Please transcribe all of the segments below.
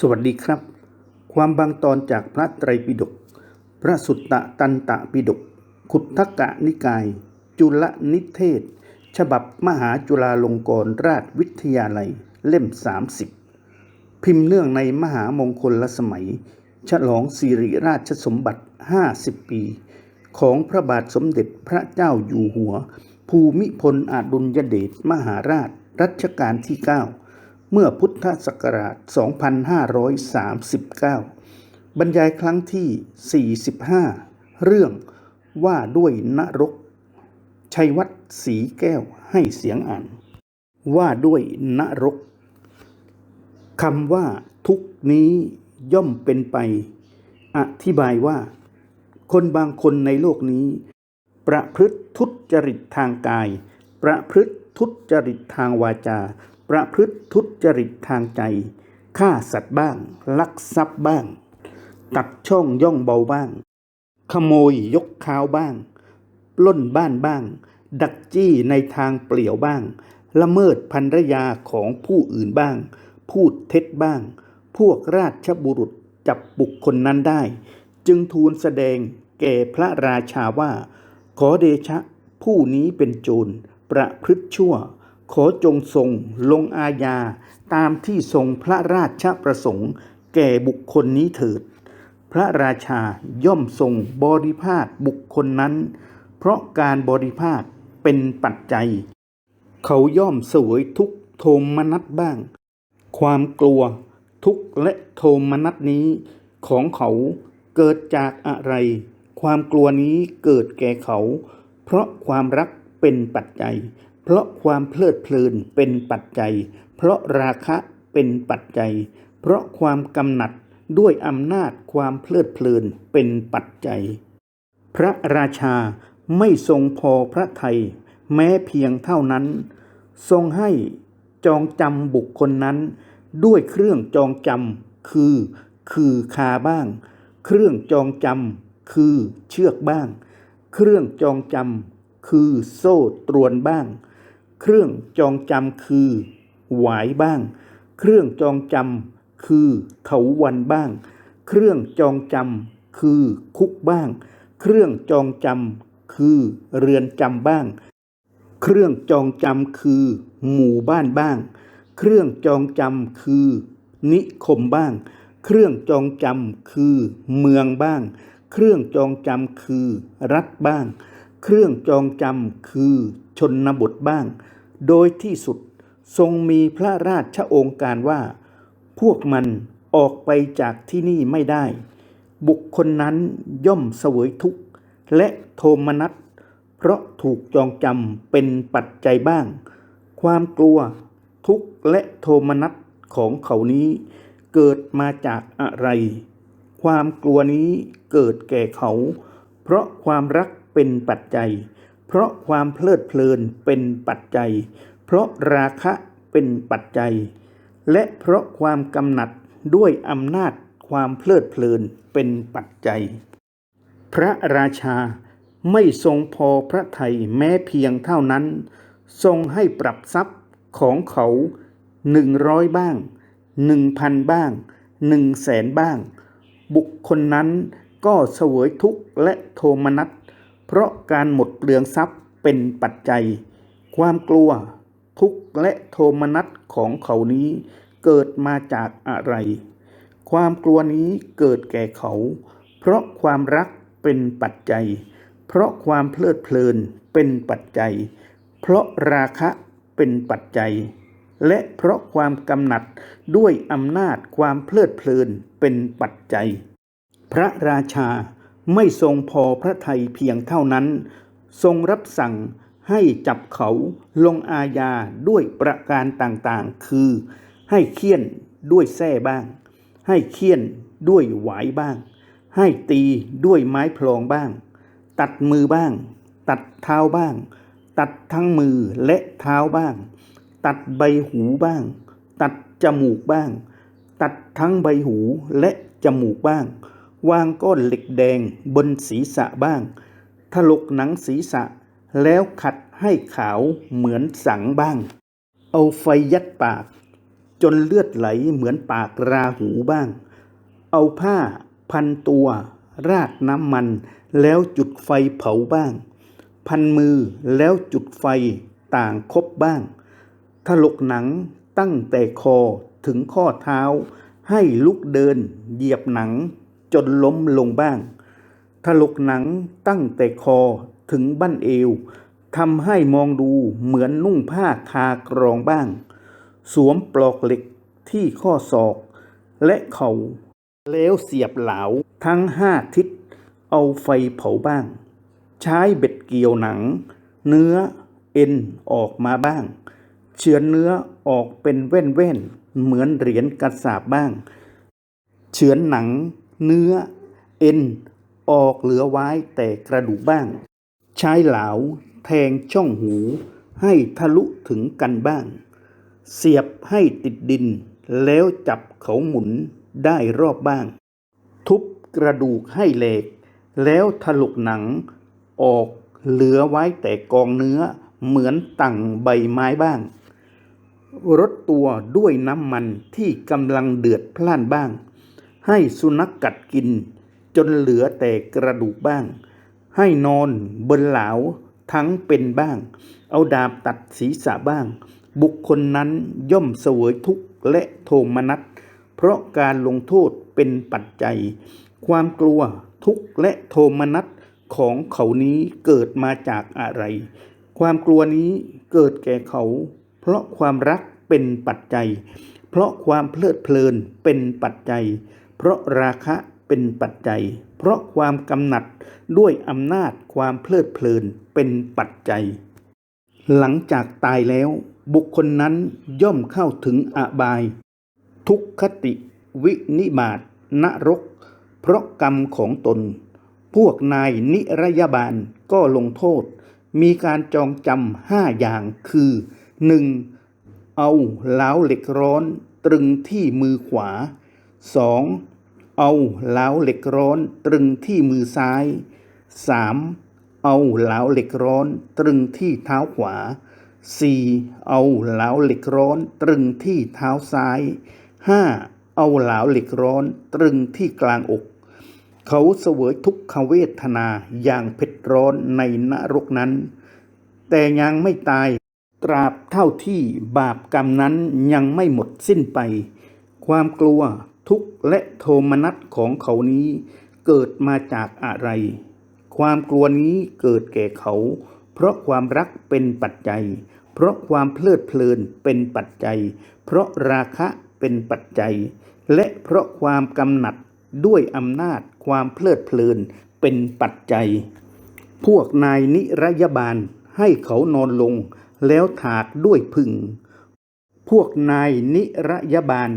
สวัสดีครับ ความบางตอนจากพระไตรปิฎกพระสุตตะตันตะปิฎกขุททกะนิกาย จุลนิเทศ ฉบับมหาจุฬาลงกรณราชวิทยาลัยเล่ม 30 พิมพ์เนื่องในมหามงคลละสมัย ฉลองสิริราชสมบัติ 50 ปี ของพระบาทสมเด็จพระเจ้าอยู่หัว ภูมิพลอดุลยเดชมหาราชรัชกาลที่ 9 เมื่อพุทธศักราช 2539 บรรยายครั้งที่ 45 เรื่องว่าด้วยนรก ชัยวัฒน์ศรีแก้วให้เสียงอ่าน ว่าด้วยนรกคำว่าทุกนี้ย่อมเป็นไป อธิบายว่า คนบางคนในโลกนี้ ประพฤติทุจริตทางกาย ประพฤติทุจริตทางวาจา ประพฤติทุจริตทางใจ ฆ่าสัตว์บ้าง ลักทรัพย์บ้าง ตัดช่องย่องเบาบ้าง ขโมยยกข้าวบ้าง ปล้นบ้านบ้าง ดักจี้ในทางเปลี่ยวบ้าง ละเมิดภรรยาของผู้อื่นบ้าง พูดเท็จบ้าง พวกราชบุรุษจับบุคคลนั้นได้ จึงทูลแสดงแก่พระราชาว่า ขอเดชะผู้นี้เป็นโจรประพฤติชั่ว ขอจงทรงลงอาญาตามที่ทรงพระราชประสงค์แก่บุคคลนี้เถิด พระราชาย่อมทรงบริพาทบุคคลนั้น เพราะการบริพาทเป็นปัจจัย เขาย่อมเสวยทุกโทมนัสบ้าง ความกลัวทุกและโทมนัสนี้ของเขาเกิดจากอะไร ความกลัวนี้เกิดแก่เขา เพราะความรักเป็นปัจจัย เพราะความเพลิดเพลินเป็นปัจจัย เพราะราคะเป็นปัจจัย เพราะความกำหนัดด้วยอำนาจความเพลิดเพลินเป็นปัจจัย พระราชาไม่ทรงพอพระทัยแม้เพียงเท่านั้น ทรงให้จองจำบุคคลนั้น ด้วยเครื่องจองจำคือ คือคาบ้าง เครื่องจองจำคือเชือกบ้าง เครื่องจองจำคือโซ่ตรวนบ้าง เครื่องจองจำคือ หวายบ้าง เครื่องจองจำคือเถาวันบ้าง เครื่องจองจำคือคุกบ้าง เครื่องจองจำคือเรือนจำบ้าง เครื่องจองจำคือ หมู่บ้านบ้าง เครื่องจองจำคือ นิคมบ้าง เครื่องจองจำคือ เมืองบ้าง เครื่องจองจำคือ รัฐบ้าง เครื่องจองจำคือชนบทบ้าง โดยที่สุดทรงมีพระราชโองการว่า พวกมันออกไปจากที่นี่ไม่ได้ บุคคลนั้นย่อมเสวยทุกข์ และโทมนัส เพราะถูกจองจำเป็นปัจจัยบ้าง ความกลัวทุกข์และโทมนัสของเขานี้เกิดมาจากอะไร ความกลัวนี้เกิดแก่เขา เพราะความรัก เป็นปัจจัย เพราะความเพลิดเพลินเป็นปัจจัย เพราะราคะเป็นปัจจัย และเพราะความกำหนัดด้วยอำนาจความเพลิดเพลินเป็นปัจจัย พระราชาไม่ทรงพอพระทัยแม้เพียงเท่านั้น ทรงให้ปรับทรัพย์ของเขาหนึ่งร้อยบ้างหนึ่งพันบ้างหนึ่งแสนบ้าง บุคคลนั้นก็เสวยทุกข์และโทมนัส เพราะการหมดเปลืองทรัพย์เป็นปัจจัย ความกลัว ทุกข์และโทมนัสของเขานี้เกิดมาจากอะไร ความกลัวนี้เกิดแก่เขา เพราะความรักเป็นปัจจัย เพราะความเพลิดเพลินเป็นปัจจัย เพราะราคะเป็นปัจจัย และเพราะความกำหนัดด้วยอำนาจความเพลิดเพลินเป็นปัจจัย พระราชา ไม่ทรงพอพระทัยเพียงเท่านั้น ทรงรับสั่งให้จับเขาลงอาญาด้วยประการต่างๆ คือ ให้เคี่ยนด้วยแส้บ้าง ให้เคี่ยนด้วยหวายบ้าง ให้ตีด้วยไม้พลองบ้าง ตัดมือบ้าง ตัดเท้าบ้าง ตัดทั้งมือและเท้าบ้าง ตัดใบหูบ้าง ตัดจมูกบ้าง ตัดทั้งใบหูและจมูกบ้าง วางก้อนเหล็กแดงบนศีรษะบ้าง ถลกหนังศีรษะ แล้วขัดให้ขาวเหมือนสังบ้าง เอาไฟยัดปาก จนเลือดไหลเหมือนปากราหูบ้าง เอาผ้าพันตัว ราดน้ำมัน แล้วจุดไฟเผาบ้าง พันมือแล้วจุดไฟต่างคบบ้าง ถลกหนังตั้งแต่คอถึงข้อเท้า ให้ลุกเดิน เหยียบหนัง จนล้มลงบ้าง ถลกหนังตั้งแต่คอถึงบั้นเอวทำให้มองดูเหมือนนุ่งผ้าคากรองบ้าง สวมปลอกเหล็กที่ข้อศอกและเข่าแล้วเสียบเหลาทั้งห้าทิศ เอาไฟเผาบ้าง ใช้เบ็ดเกี่ยวหนัง เนื้อเอ็นออกมาบ้าง เฉือนเนื้อออกเป็นแว่นๆเหมือนเหรียญกระสาบบ้าง เฉือนหนัง เนื้อเอ็นออกเหลือไว้แต่กระดูกบ้าง ใช้เหลาแทงช่องหูให้ทะลุถึงกันบ้าง เสียบให้ติดดิน แล้วจับเขาหมุนได้รอบบ้าง ทุบกระดูกให้เหลก แล้วถลุกหนังออกเหลือไว้แต่กองเนื้อเหมือนตั่งใบไม้บ้าง รดตัวด้วยน้ำมันที่กำลังเดือดพล่านบ้าง ให้สุนัขกกัดกิน จนเหลือแต่กระดูกบ้าง ให้นอนบนเหลาทั้งเป็นบ้าง เอาดาบตัดศีรษะบ้าง บุคคลนั้นย่อมเสวยทุกข์และโทมนัส เพราะการลงโทษเป็นปัจจัย ความกลัวทุกข์และโทมนัสของเขานี้เกิดมาจากอะไร ความกลัวนี้เกิดแก่เขา เพราะความรักเป็นปัจจัย เพราะความเพลิดเพลินเป็นปัจจัย เพราะราคะเป็นปัจจัย เพราะความกำหนัดด้วยอำนาจความเพลิดเพลินเป็นปัจจัย หลังจากตายแล้ว บุคคลนั้นย่อมเข้าถึงอบาย ทุกขติ วินิบาตนรก เพราะกรรมของตน พวกนายนิรยาบาลก็ลงโทษ มีการจองจำห้าอย่างคือ 1. เอาเหล้าเหล็กร้อนตรึงที่มือขวา 2. เอาเหลาเหล็กร้อนตรึงที่มือซ้าย 3. เอาเหลาเหล็กร้อนตรึงที่เท้าขวา 4. เอาเหลาเหล็กร้อนตรึงที่เท้าซ้าย 5. เอาเหลาเหล็กร้อนตรึงที่กลางอก เขาเสวยทุกขเวทนาอย่างเผ็ดร้อนในนรกนั้น แต่ยังไม่ตายตราบเท่าที่บาปกรรมนั้นยังไม่หมดสิ้นไป ความกลัว ทุกข์และโทมนัสของเขานี้เกิดมาจากอะไร ความกลัวนี้เกิดแก่เขา เพราะความรักเป็นปัจจัย เพราะความเพลิดเพลินเป็นปัจจัย เพราะราคะเป็นปัจจัย และเพราะความกำหนัดด้วยอำนาจความเพลิดเพลินเป็นปัจจัย พวกนายนิรยาบาลให้เขานอนลงแล้วถากด้วยพึ่ง พวกนายนิรยาบาล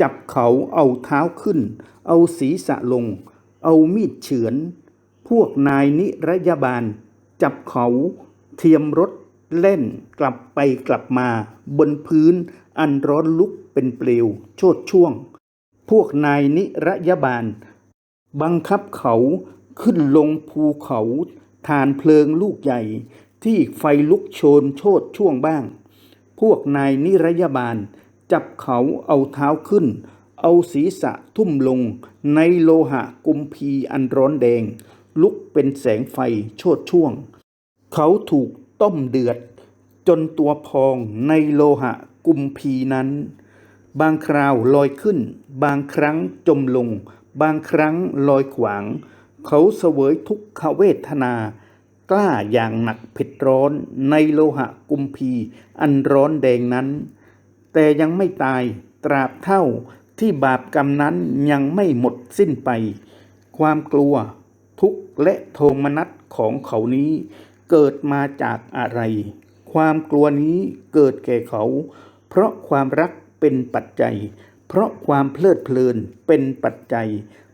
จับเขาเอาเท้าขึ้น เอาศีรษะลง เอามีดเฉือน พวกนายนิรยาบาล จับเขาเทียมรถเล่นกลับไปกลับมา บนพื้นอันร้อนลุกเป็นเปลว โชดช่วง พวกนายนิรยาบาล บังคับเขาขึ้นลงภูเขาทานเพลิงลูกใหญ่ ที่ไฟลุกโชนโชดช่วงบ้าง พวกนายนิรยาบาล จับเขาเอาเท้าขึ้น เอาศีรษะทุ่มลง ในโลหะกุมพีอันร้อนแดง ลุกเป็นแสงไฟโชดช่วง เขาถูกต้มเดือด จนตัวพองในโลหะกุมพีนั้น บางคราวลอยขึ้น บางครั้งจมลง บางครั้งลอยขวาง เขาเสวยทุกขเวทนากล้าอย่างหนักเผ็ดร้อนในโลหะกุมพีอันร้อนแดงนั้น แต่ยังไม่ตายตราบเท่าที่บาปกรรมนั้นยังไม่หมดสิ้นไป ความกลัวทุกข์และโทมนัสของเขานี้เกิดมาจากอะไร ความกลัวนี้เกิดแก่เขา เพราะความรักเป็นปัจจัย เพราะความเพลิดเพลินเป็นปัจจัย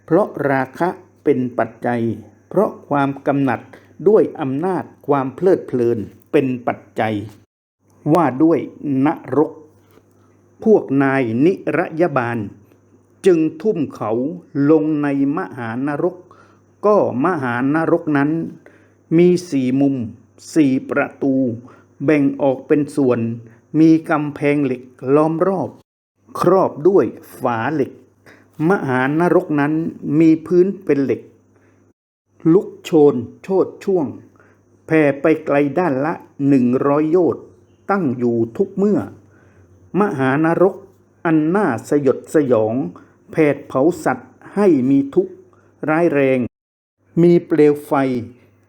เพราะราคะเป็นปัจจัย เพราะความกำหนัดด้วยอำนาจความเพลิดเพลินเป็นปัจจัย ว่าด้วยนรก พวกนายนิรยาบาล จึงทุ่มเขาลงในมหานรก ก็มหานรกนั้น มีสี่มุมสี่ประตู แบ่งออกเป็นส่วน มีกำแพงเหล็กล้อมรอบ ครอบด้วยฝาเหล็ก มหานรกนั้นมีพื้นเป็นเหล็ก ลุกโชนโชดช่วงแผ่ไปไกลด้านละหนึ่งร้อยโยชน์ตั้งอยู่ทุกเมื่อ มหานรก อันน่าสยดสยองแผดเผาสัตว์ให้มีทุกข์ร้ายแรง มีเปลวไฟ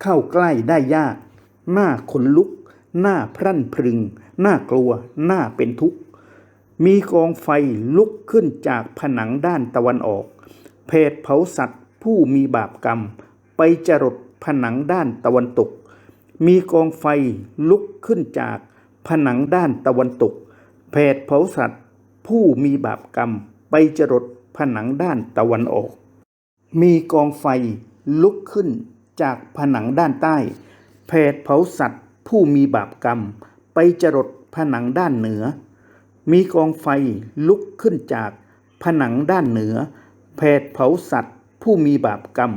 เข้าใกล้ได้ยาก หน้าขนลุก หน้าพรั่นพรึง หน้ากลัว หน้าเป็นทุกข์ มีกองไฟลุกขึ้นจากผนังด้านตะวันออกเพดเผาสัตว์ผู้มีบาปกรรม ไปจรดผนังด้านตะวันตก มีกองไฟลุกขึ้นจากผนังด้านตะวันตก เพดเผาสัตว์ ผู้มีบาปกรรมไปจรดผนังด้านตะวันออก มีกองไฟลุกขึ้นจากผนังด้านใต้แผดเผาสัตว์ ผู้มีบาปกรรม ไปจรดผนังด้านเหนือ มีกองไฟลุกขึ้นจากผนังด้านเหนือแผดเผาสัตว์ ผู้มีบาปกรรม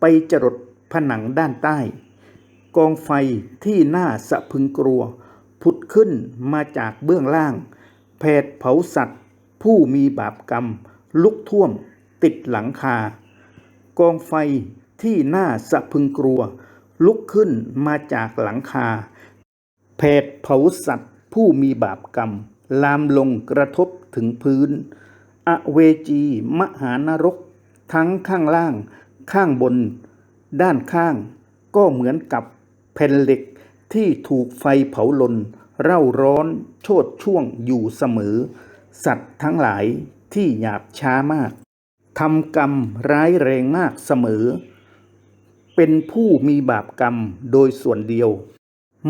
ไปจรดผนังด้านใต้ กองไฟที่น่าสะพึงกลัว ผุดขึ้นมาจากเบื้องล่างแผดเผาสัตว์ ผู้มีบาปกรรม ลุกท่วม ติดหลังคา กองไฟที่น่าสะพึงกลัว ลุกขึ้นมาจากหลังคาแผดเผาสัตว์ ผู้มีบาปกรรม ลามลงกระทบถึงพื้น อเวจีมหานรก ทั้งข้างล่าง ข้างบน ด้านข้าง ก็เหมือนกับแผ่นเหล็ก ที่ถูกไฟเผาลน เร่าร้อนโชดช่วงอยู่เสมอ สัตว์ทั้งหลายที่หยาบช้ามากทำกรรมร้ายแรงมากเสมอ เป็นผู้มีบาปกรรมโดยส่วนเดียว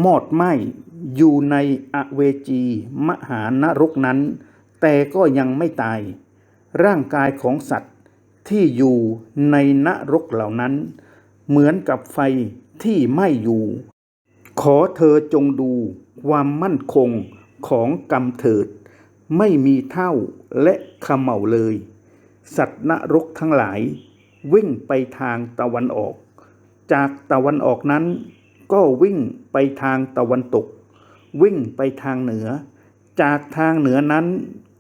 มอดไหมอยู่ในอเวจีมหานรกนั้น แต่ก็ยังไม่ตาย ร่างกายของสัตว์ที่อยู่ในนรกเหล่านั้น เหมือนกับไฟที่ไหม้อยู่ ขอเธอจงดูความมั่นคงของกรรมเถิด ไม่มีเท่าและขม่าเลย สัตว์นรกทั้งหลาย วิ่งไปทางตะวันออก จากตะวันออกนั้น ก็วิ่งไปทางตะวันตก วิ่งไปทางเหนือ จากทางเหนือนั้น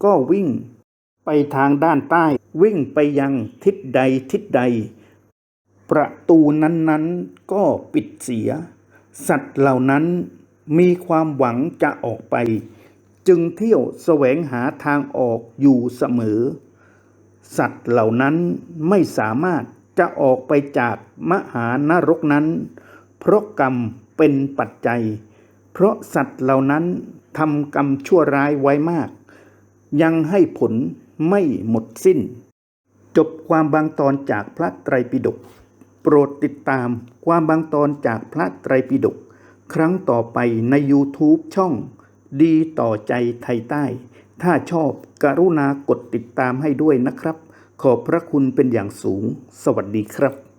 ก็วิ่ง ไปทางด้านใต้ วิ่งไปยังทิศใดทิศใด ประตูนั้นๆก็ปิดเสีย สัตว์เหล่านั้นมีความหวังจะออกไป จึงเที่ยวแสวงหาทางออกอยู่เสมอ สัตว์เหล่านั้นไม่สามารถจะออกไปจากมหานรกนั้น เพราะกรรมเป็นปัจจัย เพราะสัตว์เหล่านั้นทำกรรมชั่วร้ายไว้มาก ยังให้ผลไม่หมดสิ้น จบความบางตอนจากพระไตรปิฎก โปรดติดตามความบางตอนจากพระไตรปิฎกครั้งต่อไปใน YouTube ช่อง ดีต่อใจไทยใต้ ถ้าชอบกรุณากดติดตามให้ด้วยนะครับ ขอบพระคุณเป็นอย่างสูง สวัสดีครับ